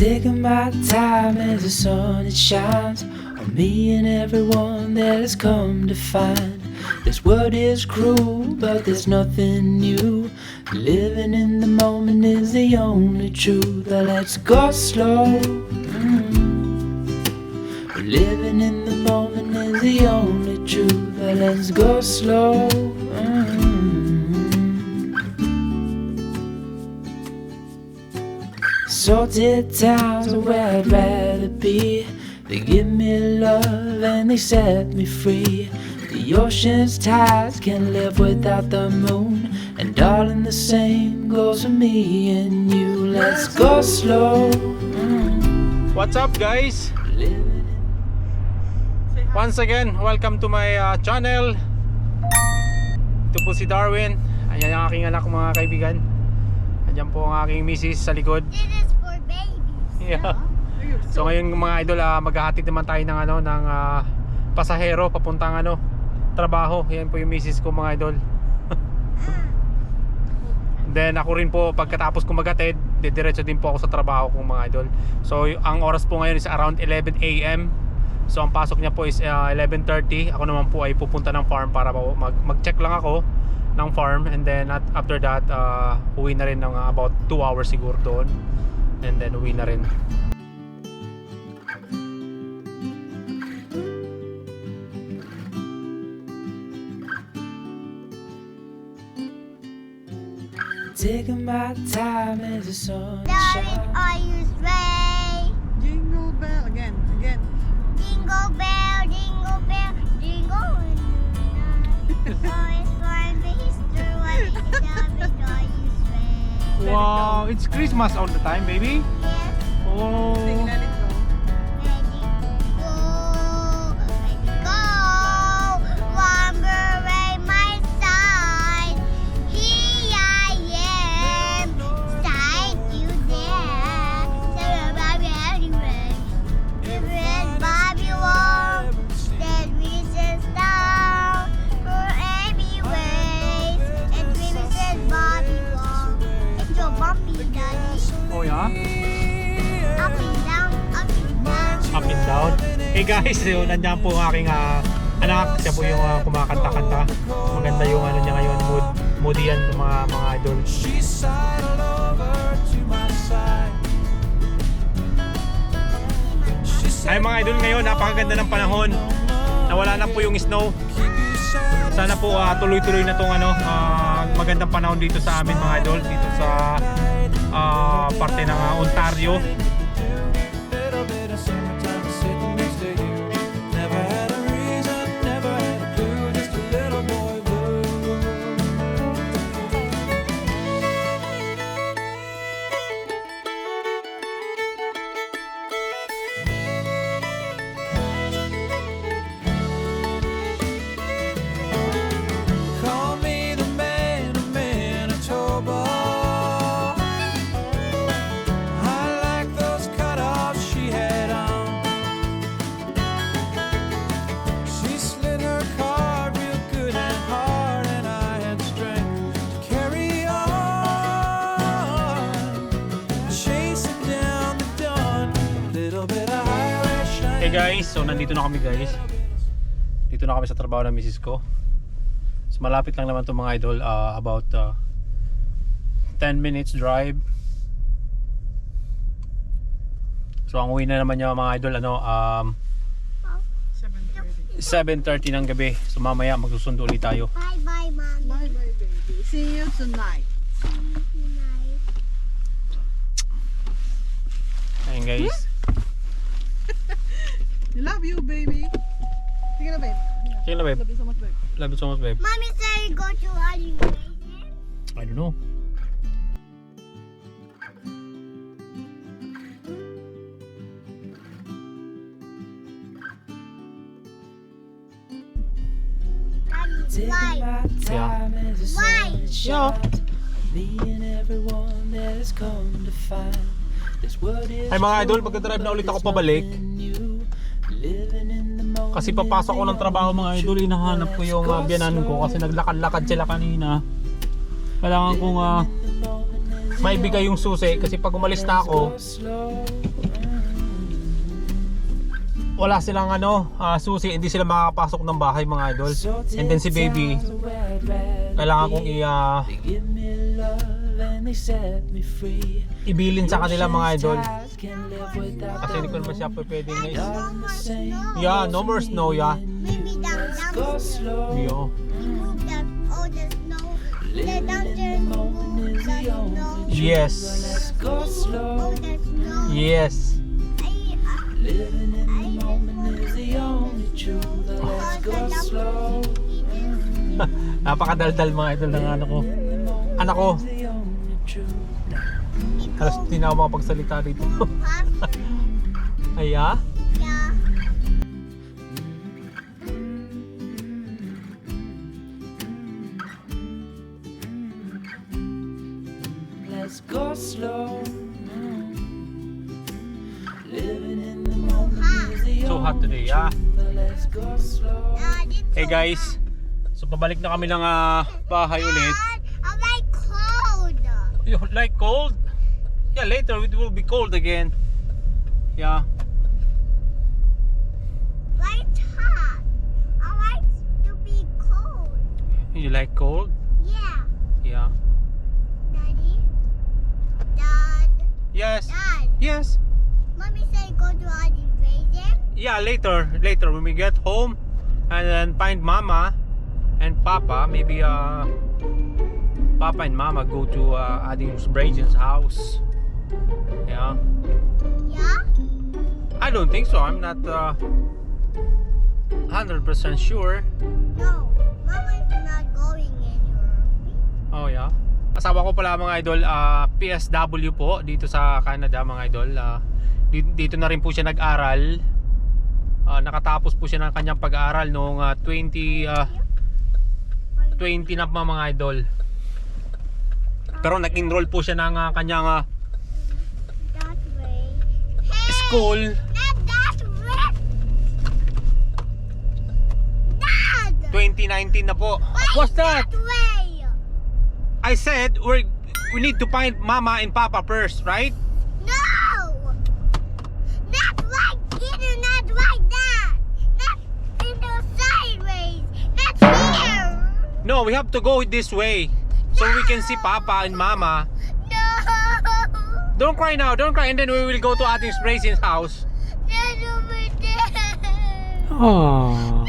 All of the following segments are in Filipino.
Taking my time as the sun it shines on me and everyone that has come to find this world is cruel, but there's nothing new. Living in the moment is the only truth. But let's go slow. Mm. Living in the moment is the only truth. But let's go slow. Salted towns are where I'd rather be. They give me love and they set me free. The ocean's tides can live without the moon. And darling, the same goes for me and you. Let's go slow. What's up guys? Once again, welcome to my uh, channel. Ito po si Darwin. Ayan ang aking anak mga kaibigan. Ayan po ang aking misis sa likod. This is for babies. Yeah. So ngayon mga idol, ah, maghahatid naman tayo ng ano ng ah, pasahero papuntang ano trabaho. Yan po yung misis ko mga idol. Then ako rin po pagkatapos ko maghatid, didiretso din po ako sa trabaho kong mga idol. So ang oras po ngayon is around 11 AM. So ang pasok niya po is ah, 11.30 Ako naman po ay pupunta ng farm para mag- mag-check lang ako ng farm and then at, after that ah, uwi na rin ng ah, about 2 hours siguro doon and then uwi na rin Taking my time as the sun shines. are you ready? Jingle bell again, again. Jingle bell, jingle bell, jingle Wow, it's Christmas all the time, baby. Hey guys, yun, nandiyan po ang aking ah, anak. Siya po yung ah, kumakanta-kanta. Maganda yung ano niya ngayon. Mood, moody yan mga, mga idol. Ay mga idol ngayon, napakaganda ng panahon. Nawala na po yung snow. Sana po ah, tuloy-tuloy na tong ano, ah, magandang panahon dito sa amin mga idol. Dito sa ah, parte ng ah, Ontario. Guys, so nandito na kami guys. Dito na kami sa trabaho ng misis ko. So malapit lang naman to mga idol, ah, about ah, 10 minutes drive. So ang uwi na naman niya mga idol ano um 7.30. 7:30 ng gabi. So mamaya magsusundo ulit tayo. Bye bye, mommy. Bye bye baby. See you tonight. Good night. Ayun guys. Love you baby. Sige na babe. Sige na babe. Love you so much babe. Love you so much babe. Mommy said you go to Hollywood. I don't know. Why? the Why? sun shines. Me and everyone that has come to find this world is Ay mga idol, magdadrive na ulit ako pabalik. Kasi papasok ko ng trabaho mga idol, hinahanap ko yung uh, biyanan ko kasi naglakad-lakad sila kanina. Kailangan kong uh, maibigay yung susi kasi pag umalis na ako, wala silang ano, uh, susi, hindi sila makakapasok ng bahay mga idol. And then si baby, kailangan kong i- uh, Ibilin sa kanila mga idol. Kasi hindi ko naman siya pwede na is. No more snow. Yeah, no more snow, yeah. Maybe down, down. Yo. Remove all the snow. The downstairs the only snow. truth. Yes. All slow. the snow. Yes. Living in the moment is the only truth. Let's go slow. Napakadaldal mga idol ng ano ko. Anak ko. Halos hindi na ako makapagsalita dito. Ay, ah? Yeah. Let's go slow. Living in the moment So hot today, ah. truth. Let's go slow. Uh, it's Hey guys, so pabalik na kami ng ah, bahay ulit. I like cold. You like cold? Yeah, later it will be cold again. Yeah. Like hot. I like to be cold. You like cold? Yeah. Yeah. Daddy. Dad. Yes. Dad. Yes. Mommy said go to invasion. Yeah, later. Later when we get home and then find mama and papa, maybe uh Papa and Mama go to uh, Adam's Braden's house. Yeah. Yeah. I don't think so. I'm not uh, 100% sure. No. Mama's not going anywhere. Oh yeah. Asawa ko pala mga idol, ah, PSW po dito sa Canada mga idol. Di- dito na rin po siya nag-aral. Ah, nakatapos po siya ng kanyang pag-aaral noong ah, 20 ah, 20 na pa mga idol. Pero nag-enroll po siya ng ah, kanyang. Hey. School. Not that way. Dad. 2019 na po. Why What's that that? way? I said we we need to find Mama and Papa first, right? No. Not like here. Not like that. Not in the sideways. Not here. No, we have to go this way so we can see Papa and Mama. Don't cry now, don't cry, and then we will go to Ating Brazen's house. That's over there. Oh.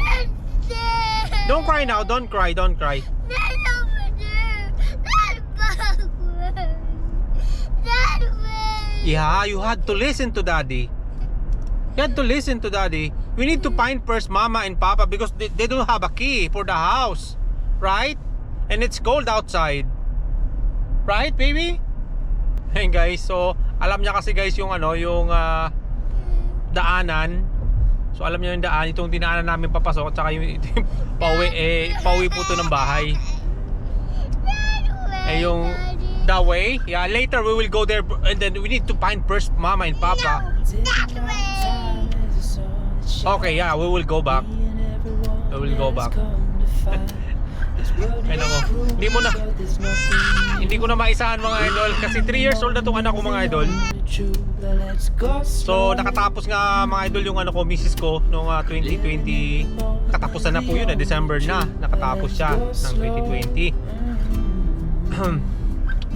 There. Don't cry now, don't cry, don't cry. That's over there. Backwards. That way. Yeah, you had to listen to Daddy. You had to listen to Daddy. We need to find first Mama and Papa because they, they don't have a key for the house, right? And it's cold outside. Right, baby? Hey guys, so alam niya kasi guys yung ano, yung ah, daanan. So alam niya yung daan, itong dinaanan namin papasok at saka yung, yung pauwi, eh, pauwi po to ng bahay. Eh yung that way, yeah, later we will go there and then we need to find first Mama and Papa. No. Okay, yeah, we will go back. I will go back. Ay nako, hindi mo na, hindi ko na maisahan mga idol kasi 3 years old na tong anak ko mga idol. So nakatapos nga mga idol yung ano ko, misis ko noong ah, 2020. Katapusan na po yun, eh, December na. Nakatapos siya ng 2020.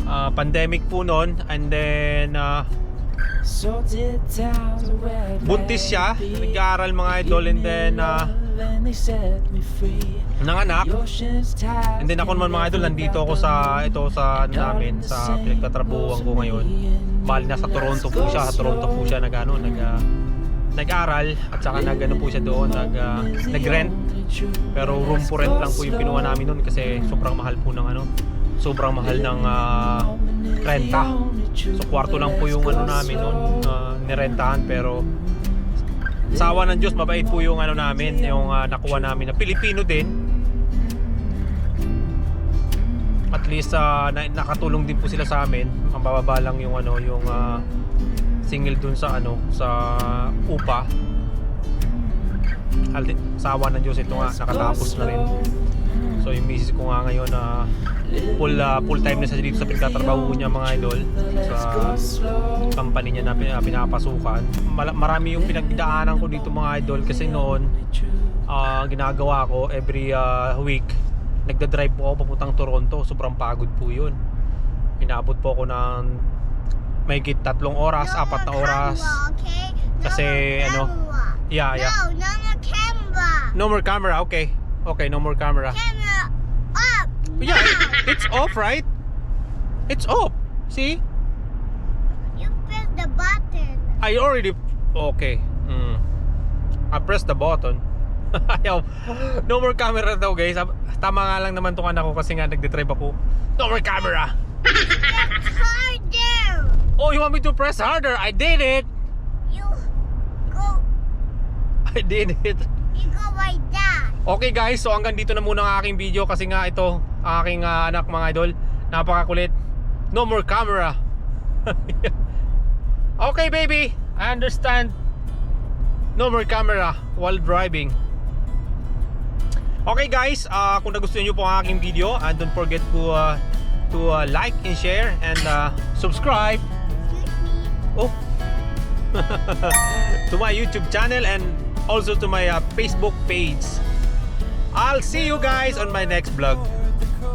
Ah, pandemic po noon and then ah, buntis siya, nag-aaral mga idol and then ah, nanganak. And then ako naman mga idol, nandito ako sa ito sa ano namin, sa pinagtatrabuhan ko ngayon. Bali nasa Toronto po siya, sa Toronto po siya nag ano, nag ah, nag-aral at saka nag ano po siya doon, nag ah, nag-rent. Pero room for rent lang po yung kinuha namin noon kasi sobrang mahal po ng ano, sobrang mahal ng ah, renta. So kwarto lang po yung ano namin noon, uh, nirentahan pero sa awa ng Diyos, mabait po yung ano namin, yung ah, nakuha namin na Pilipino din. At least ah, na, nakatulong din po sila sa amin. Ang bababa lang yung ano, yung ah, single dun sa ano, sa upa. Aldi, sa awa ng Diyos ito nga nakatapos na rin. So yung misis ko nga ngayon na full ah, full time na sa dito sa pinagtatrabaho niya mga idol sa company niya na pin- pinapasukan. Marami yung pinagdaanan ko dito mga idol kasi noon ah, ginagawa ko every ah, week nagda-drive po ako papuntang Toronto. Sobrang pagod po 'yun. Inabot po ako ng may tatlong oras, No apat na oras. camera, okay? No Kasi, ano. Yeah, yeah. No, no more camera. No more camera. Okay. Okay, no more camera. Camera. Yeah, it's off, right? It's off. See? You press the button. I already Okay. Mm. I pressed the button. Ayaw. No more camera daw, guys. Tama nga lang naman tong anak ko kasi nga nagde-drive ako. No more camera. It's harder. Oh, you want me to press harder? I did it. You go. I did it. You go like that. Okay guys, so hanggang dito na muna ang aking video kasi nga ito, aking ah, anak mga idol, napakakulit. No more camera. okay baby, I understand. No more camera while driving. Okay guys, ah, kung nagustuhan nyo po ang aking video, and don't forget to ah, to ah, like and share and ah, subscribe. Oh. to my YouTube channel and also to my uh, Facebook page. I'll see you guys on my next vlog.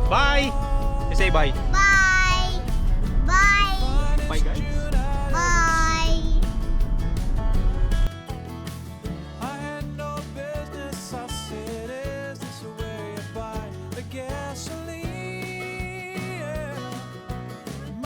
Bye. You say bye. Bye.